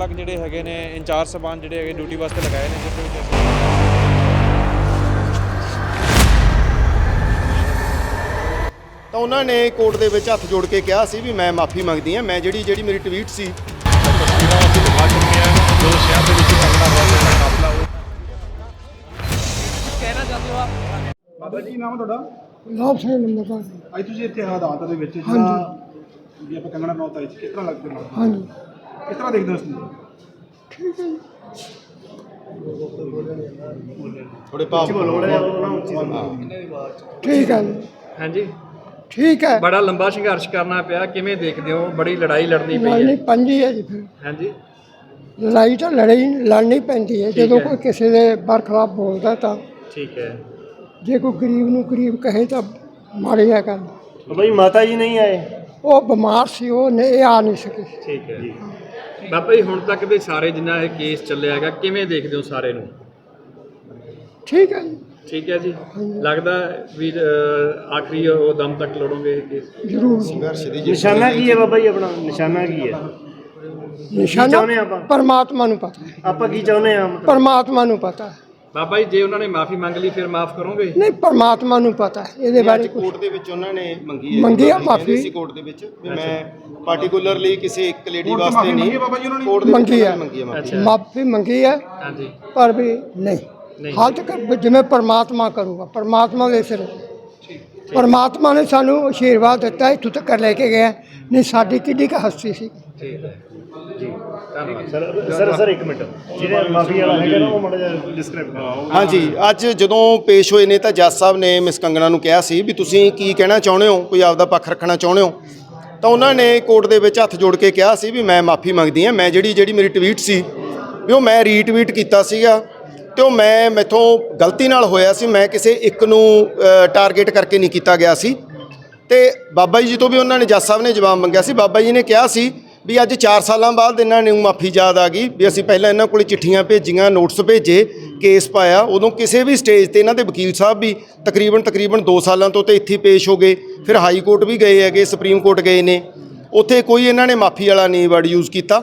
ਅਲੱਗ-ਅਲੱਗ ਜਿਹੜੇ ਹੈਗੇ ਨੇ ਇੰਚਾਰਜ ਸਬਾਨ ਜਿਹੜੇ ਹੈਗੇ ਡਿਊਟੀ ਵਾਸਤੇ ਲਗਾਏ ਨੇ ਜਿਸ ਦੇ ਵਿੱਚ ਅਸੀਂ ਤਾਂ ਉਹਨਾਂ ਨੇ ਕੋਰਟ ਦੇ ਵਿੱਚ ਹੱਥ ਜੋੜ ਕੇ ਕਿਹਾ ਸੀ ਵੀ ਮੈਂ ਮਾਫੀ ਮੰਗਦੀ ਹਾਂ ਮੈਂ ਜਿਹੜੀ ਜਿਹੜੀ ਮੇਰੀ ਟਵੀਟ ਸੀ ਤਸਵੀਰਾਂ ਅਸੀਂ ਦਿਖਾ ਚੁੱਕੇ ਹਾਂ ਜੋ ਸ਼ਹਿਰ ਦੇ ਵਿੱਚ ਕੰਗਣਾ ਰਣੌਤ ਦਾ ਕਾਫਲਾ ਉਹ ਬਾਬਾ ਜੀ ਨਾਮ ਹੈ ਤੁਹਾਡਾ? ਲਾਭ ਸਿੰਘ ਦਾ ਸੀ। ਅੱਜ ਤੁਸੀਂ ਇੱਥੇ ਹਾਲਾਤ ਦੇ ਵਿੱਚ ਜਿਹੜਾ ਵੀ ਆਪਾਂ ਕੰਗਣਾ ਨੌਤ ਸੀ ਕਿਸ ਤਰ੍ਹਾਂ ਲੱਗਦਾ ਤੁਹਾਨੂੰ ਹਾਂਜੀ। ਕਿਸ ਤਰ੍ਹਾਂ ਦੇਖਦੇ ਹੋ ਇਸ ਨੂੰ? ਠੀਕ ਹੈ ਜੀ। ਥੋੜੇ ਭਾਵ ਠੀਕ ਹੈ। ਜੀ। ਹਾਂਜੀ। ਠੀਕ ਹੈ। ਬੜਾ ਲੰਬਾ ਸੰਘਰਸ਼ ਕਰਨਾ ਪਿਆ ਕਿਵੇਂ ਦੇਖਦੇ ਹੋ? ਬੜੀ ਲੜਾਈ ਲੜਨੀ ਪਈ ਲੜਨੀ ਹੈ ਪੰਜੀ ਹੈ ਜੀ ਫਿਰ। ਹਾਂਜੀ। ਲੜਾਈ ਤਾਂ ਲੜਾਈ ਲੜਨੀ ਪੈਂਦੀ ਹੈ। ਜਦੋਂ ਹੈ। ਕੋਈ ਕਿਸੇ ਦੇ ਬਰਖਲਾਫ ਬੋਲਦਾ ਤਾਂ ਠੀਕ ਹੈ। ਜੇ ਕੋਈ ਗਰੀਬ ਨੂੰ ਗਰੀਬ ਕਹੇ ਤਾਂ ਮਾੜੀ ਹੈ ਗੱਲ। ਬਈ ਮਾਤਾ ਜੀ ਨਹੀਂ ਆਏ? ਉਹ ਬਿਮਾਰ ਸੀ ਉਹ ਨੇ ਇਹ ਆ ਨਹੀਂ ਸਕੇ। ਠੀਕ ਹੈ। ਬਾਬਾ ਜੀ ਹੁਣ ਤੱਕ ਦੇ ਸਾਰੇ ਜਿੰਨਾ ਇਹ ਕੇਸ ਚੱਲਿਆ ਹੈਗਾ ਕਿਵੇਂ ਦੇਖਦੇ ਹੋ ਸਾਰੇ ਨੂੰ? ਠੀਕ ਹੈ ਜੀ। ਠੀਕ ਹੈ ਜੀ? ਲੱਗਦਾ ਵੀ ਅਹ, ਆਖਰੀ ਉਹ ਦਮ ਤੱਕ ਲੜੋਗੇ ਇਹ ਕੇਸ ਜ਼ਰੂਰ। ਸੰਘਰਸ਼ ਦੀ ਨਿਸ਼ਾਨਾ ਕੀ ਹੈ। ਬਾਬਾ ਜੀ ਆਪਣਾ? ਨਿਸ਼ਾਨਾ ਕੀ ਹੈ? ਚਾਹੁੰਦੇ ਨਿਸ਼ਾਨਾ ਆਪਾਂ? ਪਰਮਾਤਮਾ ਨੂੰ ਪਤਾ। ਹੈ ਆਪਾਂ ਕੀ ਚਾਹੁੰਦੇ ਆ ਮਤਲਬ? ਪਰਮਾਤਮਾ ਨੂੰ ਪਤਾ। ਹੈ ਬਾਬਾ ਜੀ ਜੇ ਉਹਨਾਂ ਨੇ ਮਾਫੀ ਮੰਗ ਲਈ ਫਿਰ ਮਾਫ ਕਰੋਗੇ? ਨਹੀਂ ਪਰਮਾਤਮਾ ਨੂੰ ਪਤਾ ਹੈ ਇਹਦੇ ਬਾਰੇ ਕੁਛ। ਕੋਰਟ ਦੇ ਵਿੱਚ ਉਹਨਾਂ ਨੇ ਮੰਗੀ ਹੈ। ਮੰਗੀ ਆ ਕਹਿੰਦੇ ਮਾਫ਼ੀ। ਸੀ ਕੋਰਟ ਦੇ ਵਿੱਚ ਵੀ ਮੈਂ ਪਾਰਟਿਕੂਲਰਲੀ ਕਿਸੇ ਇੱਕ ਲੇਡੀ ਕੋਰਟ ਵਾਸਤੇ ਮਾਫ਼ੀ ਮੰਗੀ ਨਹੀਂ ਹੈ ਬਾਬਾ ਜੀ ਉਹਨਾਂ ਨੇ? ਕੋਰਟ ਦੇ ਵਿੱਚ ਮੰਗੀ ਉਹਨਾਂ ਆ। ਨੇ ਮੰਗੀ ਹੈ ਮਾਫ਼ੀ। ਅੱਛਾ। ਮਾਫੀ ਮੰਗੀ ਹੈ ਹਾਂਜੀ। ਪਰ ਵੀ ਨਹੀਂ। ਨਹੀਂ। ਹਾਲ ਤੱਕ ਜਿਵੇਂ ਪਰਮਾਤਮਾ ਕਰੂਗਾ ਪਰਮਾਤਮਾ ਦੇ ਸਿਰ। ਪਰਮਾਤਮਾ ਨੇ ਸਾਨੂੰ ਆਸ਼ੀਰਵਾਦ ਦਿੱਤਾ ਇੱਥੋਂ ਤੱਕ ਲੈ ਕੇ ਗਿਆ ਨਹੀਂ ਸਾਡੀ ਕਿੱਡੀ ਕੁ ਹਸਤੀ ਸੀ। ਠੀਕ ਹੈ। ਜੀ। ਸਰ ਸਰ ਸਰ ਇੱਕ ਮਿੰਟ। ਜਿਹੜੇ ਮਾਫੀ ਵਾਲਾ ਹੈਗਾ ਨਾ ਉਹ ਮਾੜਾ ਜਿਹਾ ਡਿਸਕ੍ਰਾਈਬ ਕਰੋ। ਹਾਂਜੀ ਅੱਜ ਜਦੋਂ ਪੇਸ਼ ਹੋਏ ਨੇ ਤਾਂ ਜੱਜ ਸਾਹਿਬ ਨੇ ਮਿਸ ਕੰਗਣਾ ਨੂੰ ਕਿਹਾ ਸੀ ਵੀ ਤੁਸੀਂ ਕੀ ਕਹਿਣਾ ਚਾਹੁੰਦੇ ਹੋ ਕੋਈ ਆਪਦਾ ਪੱਖ ਰੱਖਣਾ ਚਾਹੁੰਦੇ ਹੋ? ਤਾਂ ਉਹਨਾਂ ਨੇ ਕੋਰਟ ਦੇ ਵਿੱਚ ਹੱਥ ਜੋੜ ਕੇ ਕਿਹਾ ਸੀ ਵੀ ਮੈਂ ਮਾਫੀ ਮੰਗਦੀ ਹਾਂ ਮੈਂ ਜਿਹੜੀ ਜਿਹੜੀ ਮੇਰੀ ਟਵੀਟ ਸੀ ਵੀ ਉਹ ਮੈਂ ਰੀਟਵੀਟ ਕੀਤਾ ਸੀਗਾ ਤੇ ਉਹ ਮੈਂ ਮੈਥੋਂ ਗਲਤੀ ਨਾਲ ਹੋਇਆ ਸੀ ਮੈਂ ਕਿਸੇ ਇੱਕ ਨੂੰ ਟਾਰਗੇਟ ਕਰਕੇ ਨਹੀਂ ਕੀਤਾ ਗਿਆ ਸੀ। ਤੇ ਬਾਬਾ ਜੀ ਤੋਂ ਵੀ ਉਹਨਾਂ ਨੇ ਜੱਜ ਸਾਹਿਬ ਨੇ ਜਵਾਬ ਮੰਗਿਆ ਸੀ ਬਾਬਾ ਜੀ ਨੇ ਕਿਹਾ ਸੀ ਵੀ ਅੱਜ 4 ਸਾਲਾਂ ਬਾਅਦ ਇਹਨਾਂ ਨੂੰ ਮਾਫੀ ਯਾਦ ਆ ਗਈ ਵੀ ਅਸੀਂ ਪਹਿਲਾਂ ਇਹਨਾਂ ਕੋਲ ਚਿੱਠੀਆਂ ਭੇਜੀਆਂ, ਨੋਟਿਸ ਭੇਜੇ, ਕੇਸ ਪਾਇਆ। ਉਦੋਂ ਕਿਸੇ ਵੀ ਸਟੇਜ ਤੇ ਇਹਨਾਂ ਦੇ ਵਕੀਲ ਸਾਹਿਬ ਵੀ ਤਕਰੀਬਨ ਤਕਰੀਬਨ 2 ਸਾਲਾਂ ਤੋਂ ਤੇ ਇੱਥੇ ਪੇਸ਼ ਹੋ ਗਏ। ਫਿਰ ਹਾਈ ਕੋਰਟ ਵੀ ਗਏ ਹੈਗੇ, ਸੁਪਰੀਮ ਕੋਰਟ ਗਏ ਨੇ। ਉੱਥੇ ਕੋਈ ਇਹਨਾਂ ਨੇ ਮਾਫੀ ਵਾਲਾ ਨਹੀਂ ਵਰਡ ਯੂਜ਼ ਕੀਤਾ।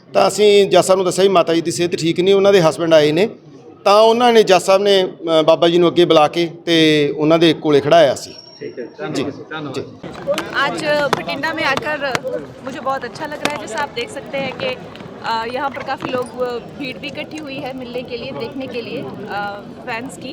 ਤਾਂ ਅਸੀਂ ਜੱਜ ਸਾਹਿਬ ਨੂੰ ਦੱਸਿਆ ਵੀ ਮਾਤਾ ਜੀ ਦੀ ਸਿਹਤ ਠੀਕ ਨਹੀਂ ਉਹਨਾਂ ਦੇ ਹਸਬੰਡ ਆਏ ਨੇ ਤਾਂ ਉਹਨਾਂ ਨੇ ਜੱਜ ਸਾਹਿਬ ਨੇ ਅ, ਬਾਬਾ ਜੀ ਨੂੰ ਅੱਗੇ ਬੁਲਾ ਕੇ ਤੇ ਉਹਨਾਂ ਦੇ ਕੋਲੇ ਖੜਾਇਆ ਸੀ ਠੀਕ ਹੈ ਧੰਨਵਾਦ ਧੰਨਵਾਦ आज बठिंडा में आकर मुझे बहुत अच्छा लग रहा है जैसा आप देख सकते हैं कि अ, यहाँ पर काफ़ी लोग अ, भीड़ भी इकट्ठी हुई है मिलने के लिए देखने के लिए फैंस की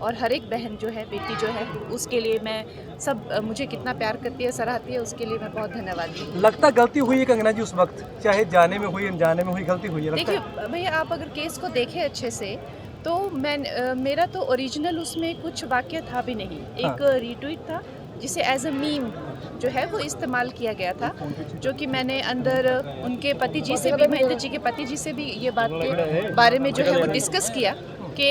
और हर एक बहन जो है बेटी जो है उसके लिए मैं सब मुझे कितना प्यार करती है सराहती है उसके लिए मैं बहुत धन्यवादी हूँ। लगता गलती हुई है कंगना जी उस वक्त? चाहे जाने में हुई अनजाने में हुई गलती हुई है देखिए भैया आप अगर केस को देखें अच्छे से तो मैं मेरा तो ओरिजिनल उसमें कुछ वाक्य था भी नहीं। एक रीट्वीट था जिसे एज अ मीम जो है वो इस्तेमाल किया गया था जो कि मैंने अंदर उनके पति जी से भी महेंद्र जी के पति जी से भी ये बात के बारे में जो है वो डिस्कस किया कि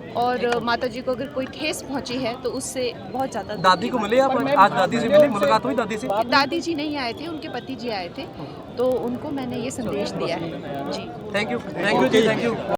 और माता जी को अगर कोई ठेस पहुँची है तो उससे बहुत ज़्यादा दादी को मिले आप? आज दादी से मिले? मुलाकात हुई दादी से? दादी जी नहीं आए थे उनके पति जी आए थे तो उनको मैंने ये संदेश दिया है। जी। थैंक यू थैंक यू जी थैंक यू